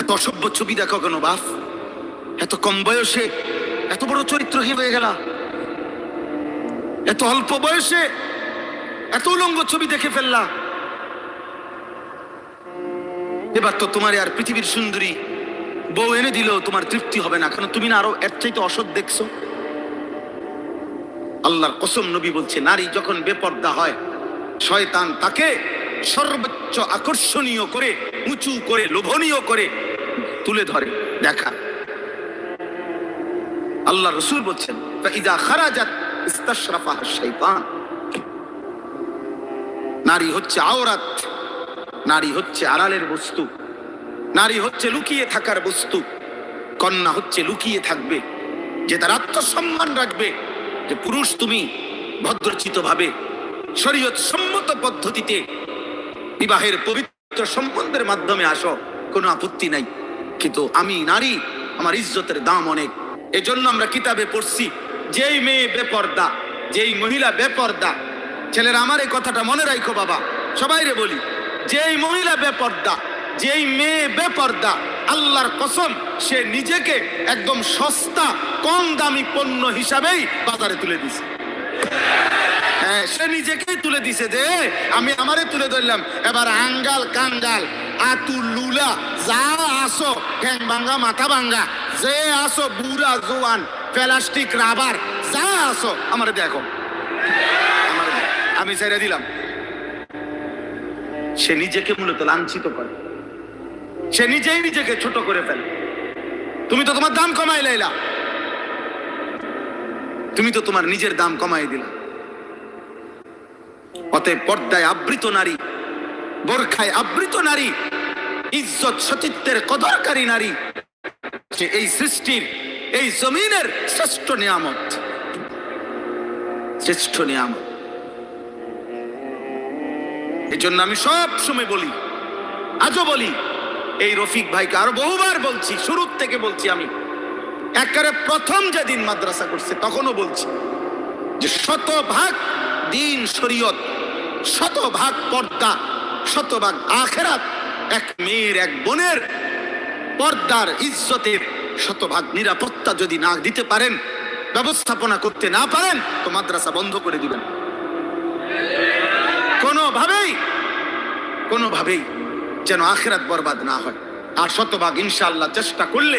এত অসভ্য ছবি দেখো কেন বাপ এত কম বয়সে এত বড় চরিত্রহীন হয়ে গেল। এত অল্প বয়সে এত উলঙ্গ ছবি দেখে ফেললা। এবার তো তোমার আর পৃথিবীর সুন্দরী বউ এনে দিলেও তোমার তৃপ্তি হবে না কারণ তুমি না আরও এর চাইতে অসৎ দেখছ? আল্লাহর কসম নবী বলছে, নারী যখন বেপর্দা হয়, শয়তান তাকে সর্বোচ্চ আকর্ষণীয় করে, উঁচু করে, লোভনীয় করে তুলে ধরে। দেখা। আল্লাহ রসুল বলছেন নারী হচ্ছে আওরাত, নারী হচ্ছে আড়ালের বস্তু, নারী হচ্ছে লুকিয়ে থাকার বস্তু, কন্যা হচ্ছে লুকিয়ে থাকবে, যে তার আত্মসম্মান রাখবে, যে পুরুষ তুমি ভদ্রচিত ভাবে শরীয়ত সম্মত পদ্ধতিতে বিবাহের পবিত্র সম্বন্ধের মাধ্যমে আসো, কোনো আপত্তি নাই। কিন্তু আমি নারী, আমার ইজ্জতের দাম অনেক। এজন্য আমরা কিতাবে পড়ছি, যেই মেয়ে বেপর্দা, যেই মহিলা বেপর্দা, ছেলেরা আমার এই কথাটা মনে রাখো বাবা, সবাই রে বলি, যেই মহিলা বেপর্দা, যেই মেয়ে বেপর্দা, আল্লাহর কসম, সে নিজেকে একদম সস্তা, কম দামি পণ্য হিসাবেই বাজারে তুলে দিছে। হ্যাঁ সে নিজেকেই তুলে দিছে যে আমি আমারে তুলে ধরলাম। এবার আঙ্গাল কাঙ্গাল আতু লুলা যা আসো ঠ্যাং ভাঙ্গা মাথা ভাঙ্গা যে আসো বুড়া জোয়ান প্লাস্টিক রাবার যা আসো আমারে দেখো। আমি ছেড়ে দিলাম। সে নিজেকে মূলত লাঞ্ছিত করে। সে নিজেই নিজেকে ছোট করে ফেলে। তুমি তো তোমার দাম কমাই লাইলা। তুমি তো তোমার নিজের দাম কমাই দিলা। অতএব পর্দায় আবৃত নারী বোরখায় আবৃত নারী, ইজ্জত সতীত্বের কদরকারী নারী। সে এই সৃষ্টির, এই জমিনের শ্রেষ্ঠ নিয়ামত। শ্রেষ্ঠ নিয়ামত। এই জন্য আমি সব সময় বলি, আজও বলি, এই রফিক ভাইকে আরও বহুবার বলছি, শুরুর থেকে বলছি আমি। একেবারে প্রথম যেদিন মাদ্রাসা করছে, তখনও বলছি যে শতভাগ দিন শরীয়ত, শতভাগ পর্দা শতভাগ আখেরাত। এক মেয়ের এক বোনের পর্দার ইজ্জতের শতভাগ নিরাপত্তা যদি না দিতে পারেন, ব্যবস্থাপনা করতে না পারেন, তো মাদ্রাসা বন্ধ করে দিবেন। কোনোভাবেই কোনোভাবেই যেন আখেরাত বরবাদ না হয়। আর শতভাগ ইনশাআল্লাহ চেষ্টা করলে,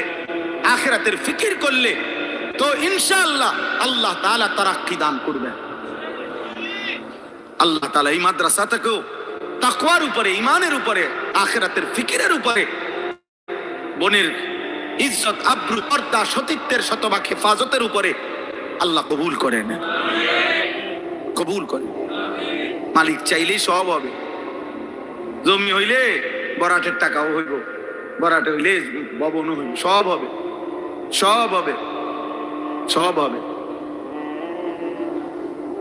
আখেরাতের ফিকির করলে, তো ইনশাআল্লাহ আল্লাহ তাআলা তারাক্কি দান করবেন। আল্লাহ তালা এই মাদ্রাসাটাকেও তাকওয়ার উপরে ইমানের উপরে, আখেরাতের ফিকিরের উপরে। বনের ইজ্জত, আব্রু, পর্দা, সতীত্বের শতভাগ হেফাজতের উপরে আল্লাহ কবুল করেন। কবুল করেন। মালিক চাইলেই সব হবে। জমি হইলে বরাটের টাকাও হইব। বরাটে হইলে ভবনও হইব। সব হবে। সব হবে। সব হবে।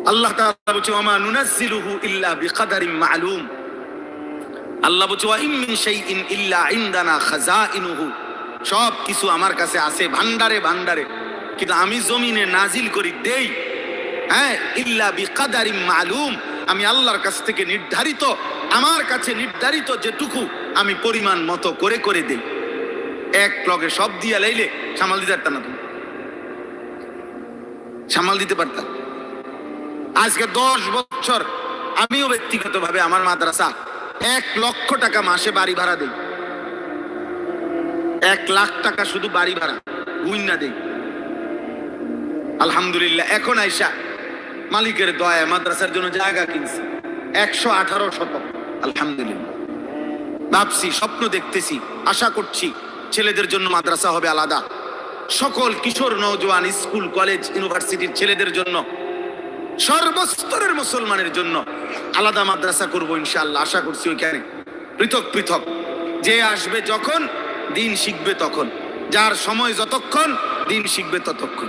আল্লাহ তাআলা বলছে ওমা নুনাজ্জিলুহু ইল্লা বিকাদারিন মা'লুম। আল্লাহ বলছে সব কিছু আমার কাছে আছে ভান্ডারে ভান্ডারে কিন্তু আমি জমিনে নাজিল করি দেই হ্যাঁ ইল্লা বিকাদারিন মা'লুম। আমি আল্লাহর কাছ থেকে নির্ধারিত, আমার কাছে নির্ধারিত যেটুকু আমি পরিমাণ মতো করে করে দেই। এক লগে সব দিয়া লাইলে সামাল দিতে পারতাম না তুমি। সামাল দিতে পারতাম। আজকে দশ বছর আমিও ব্যক্তিগতভাবে আমার মাদ্রাসা এক লক্ষ টাকা মাসে বাড়ি ভাড়া দেই। এক লাখ টাকা শুধু বাড়ি ভাড়া গুইনা দেই। আলহামদুলিল্লাহ, এখন আইসা মালিকের দয়া মাদ্রাসার জন্য জায়গা কিনছি, একশো আঠারো শতক। আলহামদুলিল্লাহ। ভাবছি, স্বপ্ন দেখতেছি, আশা করছি ছেলেদের জন্য মাদ্রাসা হবে আলাদা। সকল কিশোর নৌজওয়ান স্কুল, কলেজ, ইউনিভার্সিটির ছেলেদের জন্য, সর্বস্তরের মুসলমানের জন্য আলাদা মাদ্রাসা করব ইনশাল্লাহ আশা করছি ওইখানে। পৃথক পৃথক। যে আসবে যখন, দিন শিখবে তখন। যার সময় যতক্ষণ, দিন শিখবে ততক্ষণ।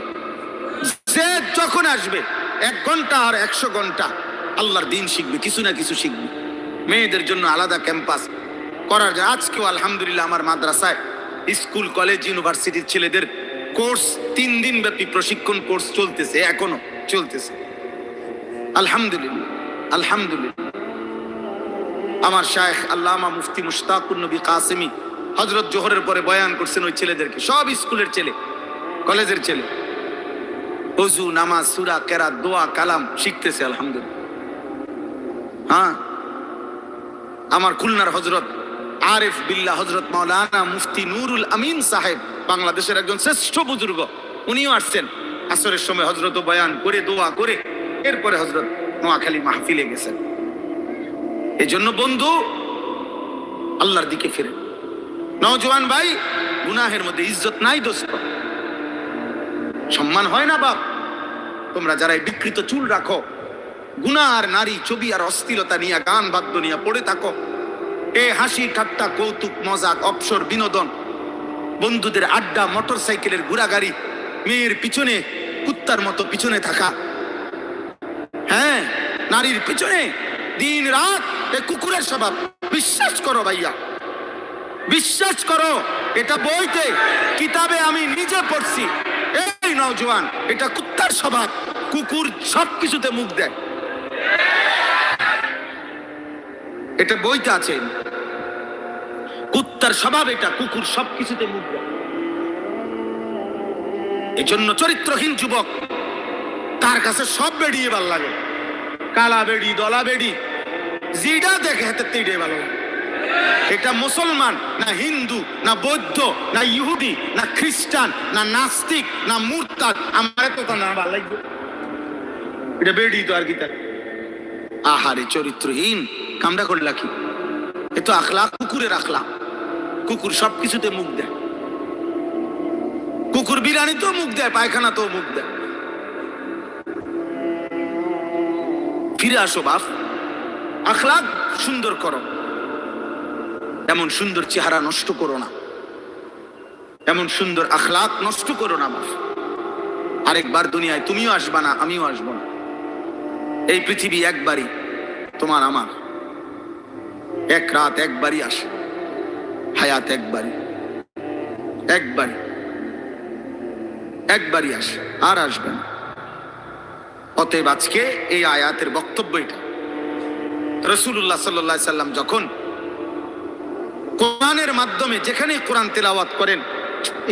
যে যখন আসবে, এক ঘণ্টা আর একশো ঘণ্টা আল্লাহর দিন শিখবে, কিছু না কিছু শিখবে। মেয়েদের জন্য আলাদা ক্যাম্পাস করার যায় আজকেও আলহামদুলিল্লাহ আমার মাদ্রাসায় স্কুল, কলেজ, ইউনিভার্সিটির ছেলেদের কোর্স, তিন দিন ব্যাপী প্রশিক্ষণ কোর্স চলতেছে, এখনও চলতেছে। আলহামদুলিল্লাহ। আলহামদুলিল্লাহ। আমার আল্লামা মুফতি নবী কাসেমি হজরত জোহরের পরে বয়ান করছেন ওই ছেলেদেরকে। সব স্কুলের ছেলে, কলেজের ছেলে। অজু নামাজ, সুরা কেরা দোয়া, কালাম শিখতেছে আলহামদুলিল্লাহ। হ্যাঁ? আমার খুলনার হজরত আরিফ বিল্লাহ হজরত মাওলানা মুফতি নুরুল আমিন সাহেব, বাংলাদেশের একজন শ্রেষ্ঠ বুজুর্গ। উনিও আসছেন। আসরের সময় হজরত বয়ান করে, দোয়া করে, এরপরে হজরত নোয়াখালী মাহফিলে গেছেন। এই জন্য বন্ধু, আল্লাহর দিকে ফিরে। নওজোয়ান ভাই, গুনাহের মধ্যে ইজ্জত নাই দোস্ত। সম্মান হয় না বাপ। তোমরা যারা এই বিকৃত চুল রাখো গুনা আর নারী ছবি আর অস্থিরতা নিয়ে, গান বাদ্য নিয়ে পড়ে থাকো। এ হাসি, ঠাট্টা, কৌতুক, মজাক, অবসর, বিনোদন। বন্ধুদের আড্ডা মোটর সাইকেলের ঘোরাগাড়ি মেয়ের পিছনে, কুত্তার মতো পিছনে থাকা। হ্যাঁ নারীর পিছনে দিন রাত এ কুকুরের স্বভাব। বিশ্বাস করো ভাইয়া, বিশ্বাস করো, এটা বইতে, কিতাবে আমি নিজে পড়ছি। এই নওজোয়ান, এটা কুত্তার স্বভাব। কুকুর সব কিছুতে মুখ দেয়। এটা বইতে আছে। কুত্তার স্বভাব এটা, কুকুর সব কিছুতে মুখ দেয়। এজন্য চরিত্রহীন যুবক তার কাছে সব বেরিয়ে ভালো লাগে। কালা বেড়ি, দলা বেড়ি, যেটা দেখে হাতে তিড়ে ভালো লাগে। এটা মুসলমান, না হিন্দু, না বৌদ্ধ, না ইহুদি, না খ্রিস্টান, না নাস্তিক, না মুরতাদ, আমার তো তা না ভালো লাগবে। এটা বেড়ি তো আর কি তার। আহারে চরিত্রহীন, কামড়া করলা কি? এ তো আখলা কুকুরের আখলা কুকুর সব কিছুতে মুখ দেয়। কুকুর বিরানি তো মুখ দেয় পায়খানা তো মুখ দেয়। ফিরে আসো, বাপ। আখলাক সুন্দর করো। এমন সুন্দর চেহারা নষ্ট করো না। এমন সুন্দর আখলাক নষ্ট করো না, বাপ। আরেকবার দুনিয়ায় তুমিও আসবা না, আমিও আসব না। এই পৃথিবী একবারই তোমার আমার। এক রাত একবারই আসে। হায়াত একবারই। একবারই। একবারই আসে। আর আসবে না। অতএব আজকে এই আয়াতের বক্তব্য এটা। রসুল্লাহ সাল্লাহ সাল্লাম যখন কোরআনের মাধ্যমে যেখানে কোরআন তেলাওয়াত করেন,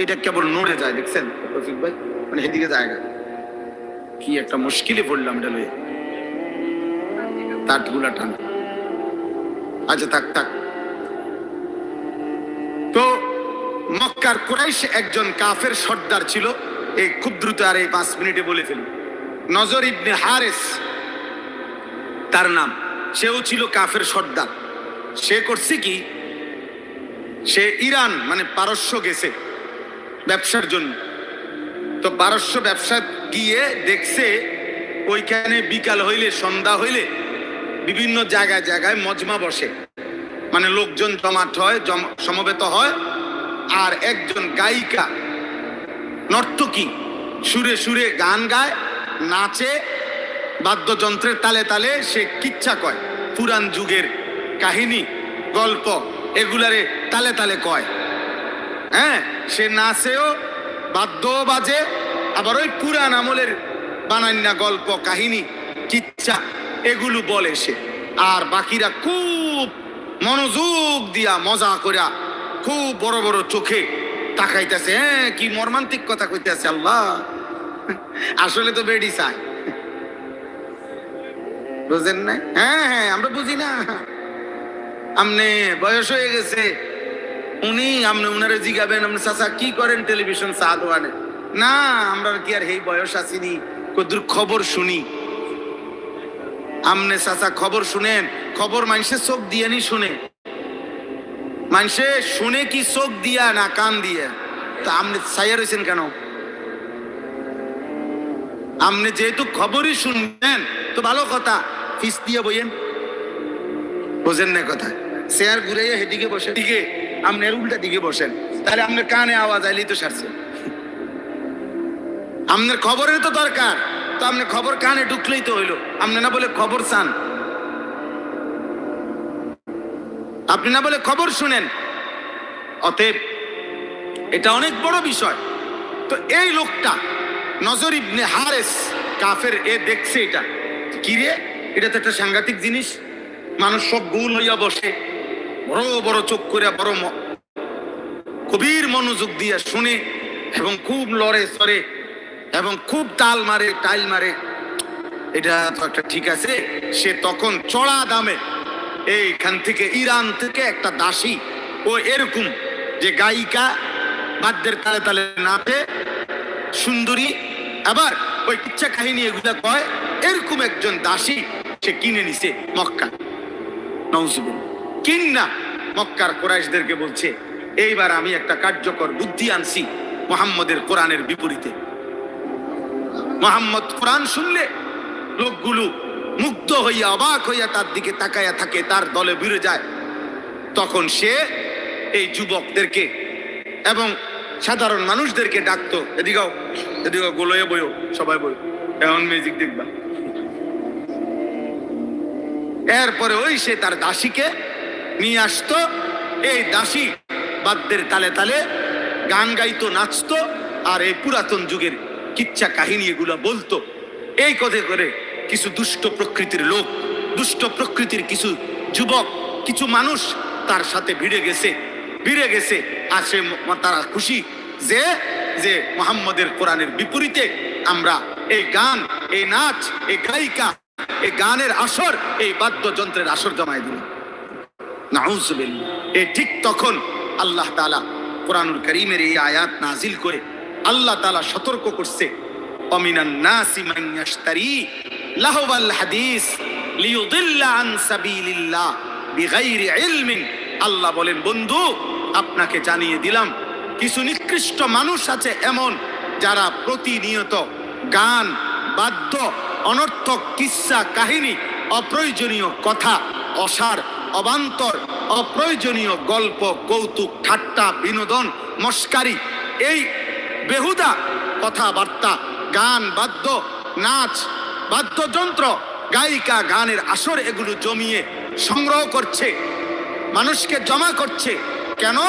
এটা কেবল নড়ে যায়, দেখছেন? রফিক ভাই? মানে সেদিকে না। কি একটা মুশকিলে পড়লাম এটা লইয়া তাটগুলা টান। আচ্ছা থাক থাক। তো মক্কার কুরাইশ একজন কাফের সর্দার ছিল, এই খুব দ্রুত আর এই পাঁচ মিনিটে বলে ফেলি নজর ইবনে হারেস। তার নাম। সেও ছিল কাফের সর্দার। সে করছে কি? সে ইরান মানে পারস্য গেছে ব্যবসার জন্য। তো পারস্য ব্যবসা গিয়ে দেখছে ওইখানে বিকাল হইলে, সন্ধ্যা হইলে বিভিন্ন জায়গায় জায়গায় মজমা বসে। মানে লোকজন জমাট হয় সমবেত হয়। আর একজন গায়িকা, নর্তকী সুরে সুরে গান গায়। নাচে, বাদ্যযন্ত্রের তালে তালে সে কিচ্ছা কয়। পুরান যুগের কাহিনী, গল্প, এগুলারে তালে তালে কয়। হ্যাঁ সে নাচেও, বাদ্যও বাজে, আবার ওই পুরান আমলের বানান্না গল্প, কাহিনী, কিচ্ছা, এগুলো বলে সে। আর বাকিরা খুব মনোযোগ দিয়া মজা করিয়া খুব বড় বড় চোখে তাকাইতেছে। হ্যাঁ কি মর্মান্তিক কথা কইতেছে আল্লাহ। আসলে তো বেডি চায় বুঝেন না হ্যাঁ হ্যাঁ আমরা বুঝি না। আমনে বয়স হয়ে গেছে। উনি, আমনে উনারে জিগাবেন আপনি চাচা কি করেন টেলিভিশন চা দোয়ানে না, আমরা কি আর এই বয়স আসিনি কদ্দুর খবর শুনি। আমনে চাচা খবর শুনেন, খবর মানুষের চোখ দিয়ে নি শুনে। মানুষে শুনে কি চোখ দিয়া না কান দিয়া? তা আপনি ছাইয়া রয়েছেন কেন? আপনি যেহেতু খবরই শুনবেন, তো ভালো কথা। ফিস দিয়ে বইয়েন বোঝেন না কথা। চেয়ার ঘুরে হেদিকে বসে দিকে আপনার উল্টা দিকে বসেন। তাহলে আপনার কানে আওয়াজ আইলেই তো সারছে। আপনার খবরের তো দরকার। তো আপনি খবর কানে ঢুকলেই তো হইল। আপনি না বলে খবর চান। আপনি না বলে খবর শুনেন। অতএব, এটা অনেক বড় বিষয়। তো এই লোকটা নজর ইবনে হারেস, কাফের, এ দেখছে এটা। কি রে? এটা তো একটা সাংঘাতিক জিনিস। মানুষ সব গুল হইয়া বসে। বড় বড় চোখ করে বড় কবির মনোযোগ দিয়ে শুনে এবং খুব লড়ে সরে এবং খুব তাল মারে, টাইল মারে। এটা তো একটা ঠিক আছে। সে তখন চড়া দামে এইখান থেকে ইরান থেকে একটা দাসী ও এরকম যে গায়িকা বাদ্যের তালে তালে নাচে সুন্দরী আবার ওই ইচ্ছা কাহিনী এগুলা কয়, এরকম একজন দাসী সে কিনে নিছে মক্কা। নওজুবিন কিন্না মক্কার কোরাইশদেরকে বলছে, এইবার আমি একটা কার্যকর বুদ্ধি আনছি মোহাম্মদের কোরআনের বিপরীতে। মোহাম্মদ কোরআন শুনলে লোকগুলো মুগ্ধ হইয়া অবাক হইয়া তার দিকে তাকাইয়া থাকে, তার দলে বিরে যায়। তখন সে এই যুবকদেরকে এবং সাধারণ মানুষদেরকে ডাকতো এদিকেও এদিকে গোলয়ে বইও, সবাই বই, এখন মিউজিক দেখবা। এরপরে ওই সে তার দাসীকে নিয়ে আসতো, এই দাসী বাদ্যের তালে তালে গান গাইতো, নাচতো, আর এই পুরাতন যুগের কিচ্ছা কাহিনী এগুলো বলতো। এই কথা করে কিছু দুষ্ট প্রকৃতির লোক, দুষ্ট প্রকৃতির কিছু যুবক, কিছু মানুষ তার সাথে ভিড়ে গেছে ভিড়ে গেছে। আর সে তারা খুশি যে যে মোহাম্মদের কোরআনের বিপরীতে আমরা এই গান, এই নাচ, এই গায়িকা, এই গানের আসর, এই বাদ্যযন্ত্রের আসর জমায় দিল এই ঠিক তখন আল্লাহ তাআলা কোরআনুল করিমের এই আয়াত নাজিল করে আল্লাহ তালা সতর্ক করছে, অমিনান নাসি আল্লাহ বলেন, বন্ধু আপনাকে জানিয়ে দিলাম, কিছু নিকৃষ্ট মানুষ আছে এমন যারা প্রতিনিয়ত গান, বাদ্য, অনর্থক কিস্সা কাহিনী, অপ্রয়োজনীয় কথা, অসার, অবান্তর, অপ্রয়োজনীয় গল্প, কৌতুক, ঠাট্টা, বিনোদন, মস্কারি, এই বেহুদা কথাবার্তা, গান, বাদ্য, নাচ, বাদ্যযন্ত্র, গায়িকা, গানের আসর এগুলো জমিয়ে সংগ্রহ করছে, মানুষকে জমা করছে। কেন?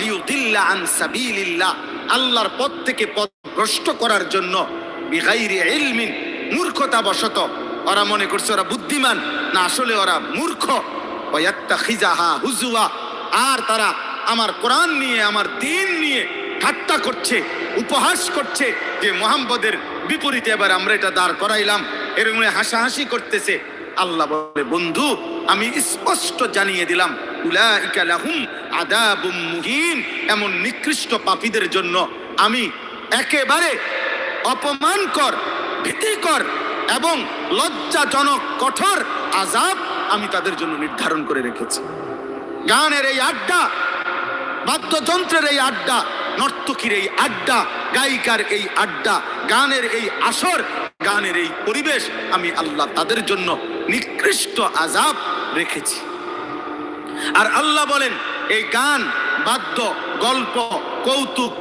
লিউদিল্লা আন সাবিলিল্লাহ, আল্লাহর পথ থেকে পথ ভ্রষ্ট করার জন্য ইলমিন মূর্খতা বশত ওরা মনে করছে ওরা বুদ্ধিমান, না আসলে ওরা মূর্খ। ওয়াত্তাখিজাহা হুজুয়া, আর তারা আমার কোরআন নিয়ে, আমার দিন নিয়ে ঠাট্টা করছে, উপহাস করছে যে মোহাম্মদের বিপরীতে এবার আমরা এটা দাঁড় করাইলাম। এরকম হাসাহাসি করতেছে। আল্লাহ বলে, বন্ধু, আমি স্পষ্ট জানিয়ে দিলাম, উলাইকা লাহুম আদাবুম মুহিন, এমন নিকৃষ্ট পাপীদের জন্য আমি একেবারে অপমানকর, ভীতিকর এবং লজ্জাজনক, কঠোর আজাব আমি তাদের জন্য নির্ধারণ করে রেখেছি। গানের এই আড্ডা, বাদ্যযন্ত্রের এই আড্ডা, নর্তকীর এই আড্ডা, গায়িকার এই আড্ডা, গানের এই আসর, গানের এই পরিবেশ আমি আল্লাহ তাদের জন্য নিকৃষ্ট আজাব রেখেছি। আর আল্লাহ বলেন এই গান, বাদ্য, গল্প, কৌতুক,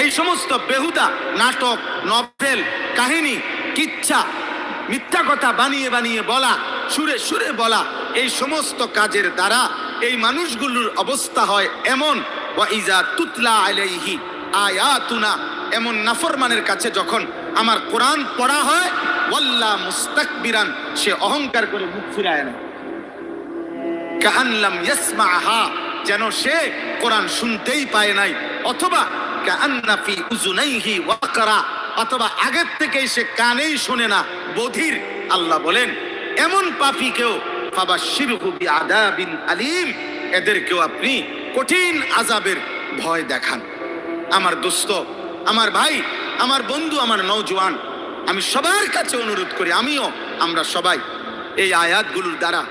এই সমস্ত বেহুদা, নাটক, নভেল, কাহিনী, কিচ্ছা, মিথ্যা কথা বানিয়ে বানিয়ে বলা, সুরে সুরে বলা, এই সমস্ত কাজের দ্বারা এই মানুষগুলোর অবস্থা হয় এমন। ওয়াইজা তুতলা আলাইহি আয়াতুনা, এমন নাফরমানের কাছে যখন আমার কোরআন পড়া হয়, ওয়াল্লা মুস্তাকবিরান, সে অহংকার করে মুখ ফিরায় না। কাহান্লাম ইয়াসমাহা যেন সে কোরআন শুনতেই পায় নাই, অথবা কাহান্না ফি উজুনাইহি ওয়াকরা, অথবা আগের থেকেই সে কানেই শোনে না, বধির আল্লাহ বলেন, এমন পাপীকেও ফাবাশশিরহু বিআদাবিন আলিম এদেরকেও আপনি কঠিন আজাবের ভয় দেখান। আমার দোস্ত, আমার ভাই, আমার বন্ধু, আমার নওজোয়ান, আমি সবার কাছে অনুরোধ করি, আমিও, আমরা সবাই, এই আয়াতগুলোর দ্বারা,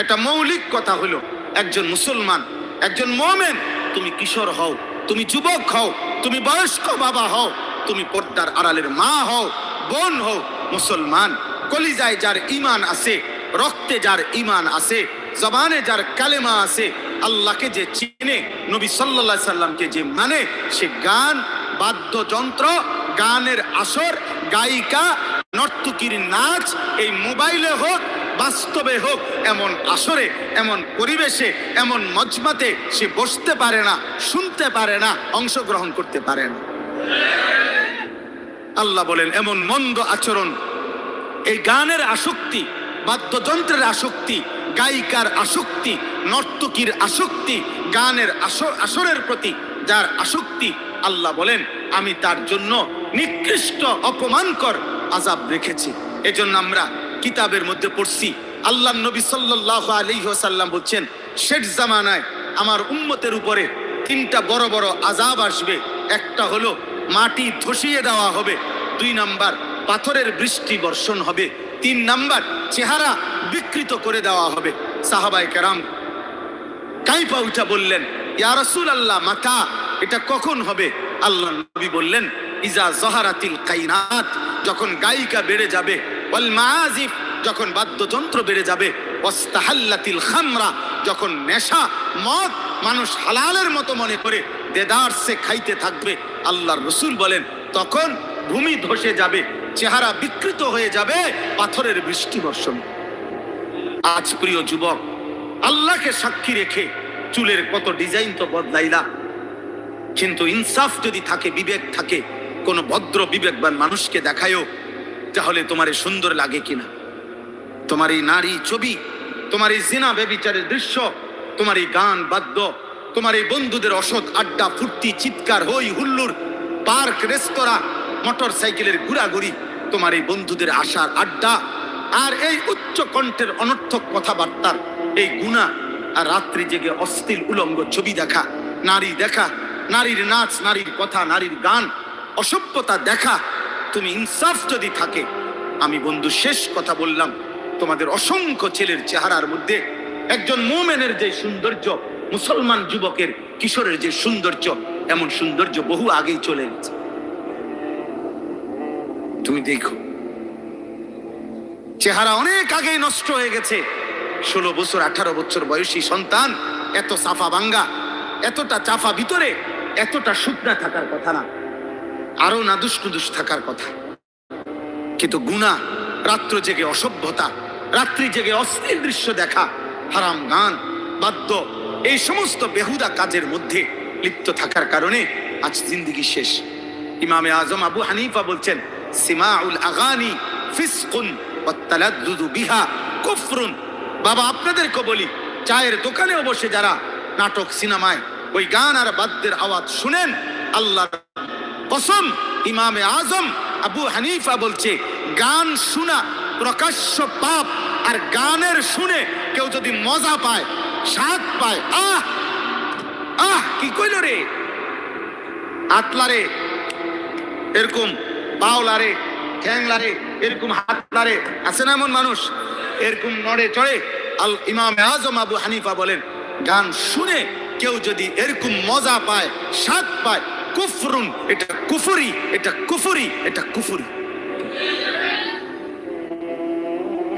একটা মৌলিক কথা হলো, একজন মুসলমান একজন মোমেন। তুমি কিশোর হও, তুমি যুবক হও, তুমি বয়স্ক বাবা হও, তুমি পর্দার আড়ালের মা হও, বোন হও, মুসলমান। কলিজায় যার ইমান আছে, রক্তে যার ইমান আছে, জবানে যার কালেমা আছে, আল্লাহকে যে চিনে, নবী আলাইহি সাল্লামকে যে মানে সে গান, বাদ্যযন্ত্র, গানের আসর, গায়িকা, নর্তকীর নাচ, এই মোবাইলে হোক বাস্তবে হোক, এমন আসরে, এমন পরিবেশে, এমন মজমাতে সে বসতে পারে না, শুনতে পারে না, অংশগ্রহণ করতে পারে না। আল্লাহ বলেন, এমন মন্দ আচরণ, এই গানের আসক্তি, বাদ্যযন্ত্রের আসক্তি, গায়িকার আসক্তি, নর্তকীর আসক্তি, গানের আসর, আসরের প্রতি যার আসক্তি, আল্লাহ বলেন, আমি তার জন্য নিকৃষ্ট, অপমানকর আজাব রেখেছি। এজন্য আমরা কিতাবের মধ্যে পড়ছি। আল্লাহ নবী সাল্লাহ আলী সাল্লাম বলছেন, শেষ জামানায় আমার উম্মতের উপরে তিনটা বড় বড় আজাব আসবে। একটা হলো মাটি ধসিয়ে দেওয়া হবে, দুই নাম্বার পাথরের বৃষ্টি বর্ষণ হবে, তিন নাম্বার চেহারা বিকৃত করে দেওয়া হবে। সাহাবাই কেরাম কাইপা উঠা বললেন, ইয়া রাসূল আল্লাহ মাতা, এটা কখন হবে? আল্লাহ নবী বললেন, ইজা জহারাতিল কাইনাত, যখন গায়িকা বেড়ে যাবে ওয়াল যখন বাদ্যযন্ত্র বেড়ে যাবে, ওয়াস্তাহাল্লাতিল খামরা, যখন নেশা, মদ মানুষ হালালের মতো মনে করে দেদারসে খাইতে থাকবে, আল্লাহর রসুল বলেন, তখন ভূমি ধসে যাবে, চেহারা বিকৃত হয়ে যাবে, পাথরের বৃষ্টি বর্ষণ। আজ প্রিয় যুবক, আল্লাহকে সাক্ষী রেখে চুলের কত ডিজাইন তো বদলাইলা, কিন্তু ইনসাফ যদি থাকে, বিবেক থাকে, কোনো ভদ্র বিবেকবান মানুষকে দেখায়ও তাহলে তোমার সুন্দর লাগে কিনা? তোমার এই নারী ছবি, তোমার এই জিনা বেবিচারের দৃশ্য, তোমার এই গান বাদ্য, তোমার এই বন্ধুদের অসৎ আড্ডা, ফুর্তি, চিৎকার, হই হুল্লুর, পার্ক, রেস্তোরাঁ, মোটর সাইকেলের ঘোরাঘুরি, তোমার এই বন্ধুদের আশার আড্ডা আর এই উচ্চ কণ্ঠের অনর্থক কথাবার্তার এই গুণা আর রাত্রি জেগে অস্থির উলঙ্গ ছবি দেখা, নারী দেখা, নারীর নাচ, নারীর কথা, নারীর গান, অসভ্যতা দেখা তুমি ইনসাফ যদি থাকে, আমি বন্ধু শেষ কথা বললাম, তোমাদের অসংখ্য ছেলের চেহারার মধ্যে একজন মোমেনের যে সৌন্দর্য, মুসলমান যুবকের কিশোরের যে সৌন্দর্য, এমন সৌন্দর্য বহু আগেই চলে গেছে। তুমি দেখো, চেহারা অনেক আগেই নষ্ট হয়ে গেছে। ষোলো বছর, আঠারো বছর বয়সী সন্তান, এত সাফা ভাঙ্গা এতটা চাফা ভিতরে, এতটা শুকনা থাকার কথা না। আরও না দুষ্টুদুষ থাকার কথা। কিন্তু গুণা, রাত্র জেগে অসভ্যতা, রাত্রি জেগে অস্থির দৃশ্য দেখা, হারাম গান, বাদ্য, এই সমস্ত বেহুদা কাজের মধ্যে লিপ্ত থাকার কারণে আজ জিন্দিগি শেষ। ইমামে আজম আবু হানিফা বলছেন, সিমাউল আগানি ফিসকুন ওয়াত্তালাদ্দুদু বিহা কুফরুন। বাবা, আপনাদেরকে বলি, চায়ের দোকানেও বসে যারা নাটক, সিনেমায় ওই গান আর বাদ্যের আওয়াজ শুনেন, আল্লাহ কসম ইমামে আজম আবু হানিফা বলছে, গান শোনা প্রকাশ্য পাপ, আর গানের শুনে কেউ যদি মজা পায়, স্বাদ পায়, আহ আহ, কি কইল রে? আতলারে, এরকম পাওলারে ঠ্যাংলারে, এরকম হাতলারে, আছে না এমন মানুষ? এরকম নড়ে চড়ে আল ইমাম আজম আবু হানিফা বলেন, গান শুনে কেউ যদি এরকম মজা পায়, স্বাদ পায় কুফরুন, এটা কুফুরি এটা কুফুরি এটা কুফুরি।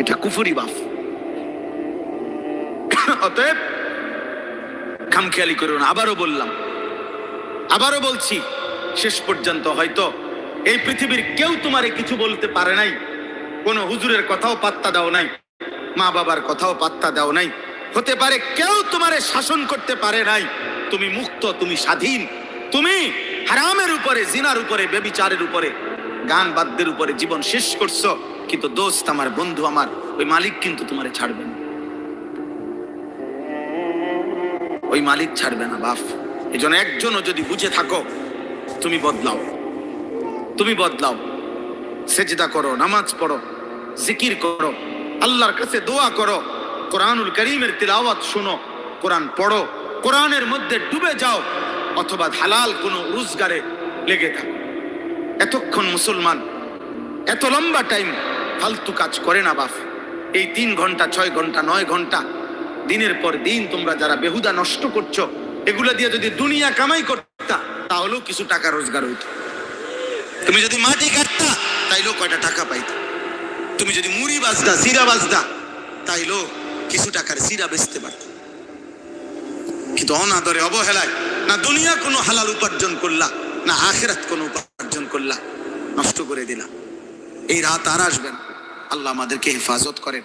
এটা কুফুরি অতএব খামখেয়ালি করো আবারও বললাম। আবারও বলছি, শেষ পর্যন্ত হয়তো এই পৃথিবীর কেউ তোমারে কিছু বলতে পারে নাই, কোনো হুজুরের কথাও পাত্তা দাও নাই, মা বাবার কথাও পাত্তা দাও নাই। হতে পারে কেউ তোমারে শাসন করতে পারে নাই, তুমি মুক্ত, তুমি স্বাধীন তুমি হারামের উপরে, জিনার উপরে বেবিচারের উপরে গান বাদ্যের উপরে জীবন শেষ করছ, কিন্তু দোস্ত আমার, বন্ধু আমার, ওই মালিক কিন্তু তোমারে ছাড়বে না। ওই মালিক ছাড়বে না বাপ এই জন্য একজনও যদি বুঝে থাকো, তুমি বদলাও। তুমি বদলাও। সেজদা করো, নামাজ পড়ো, জিকির করো, আল্লাহর কাছে দোয়া করো, কোরআনুল করিমের তিলাওয়াত শোনো, কোরআন পড়ো, কোরআনের মধ্যে ডুবে যাও অথবা হালাল কোনো রোজগারে লেগে থাকো। এতক্ষণ মুসলমান, এত লম্বা টাইম ফালতু কাজ করে না বাপ। এই তিন ঘণ্টা, ছয় ঘণ্টা, নয় ঘণ্টা, দিনের পর দিন তোমরা যারা বেহুদা নষ্ট করছ, এগুলো দিয়ে যদি দুনিয়া কামাই করতা, তাহলেও কিছু টাকা রোজগার হইতো। তুমি যদি মাটি কাটতা, তাইলেও কয়টা টাকা পাইতা। তুমি যদি মুড়ি বাজদা জিরা বাজদা, তাইলেও কিছু টাকার জিরা বেচতে পারত। কিন্তু অনাদরে অবহেলায় না দুনিয়া কোনো হালাল উপার্জন করলা, না আখেরাত কোনো উপার্জন করলা। নষ্ট করে দিলা। এই রাত আর আসবেন আল্লাহ আমাদেরকে হেফাজত করেন।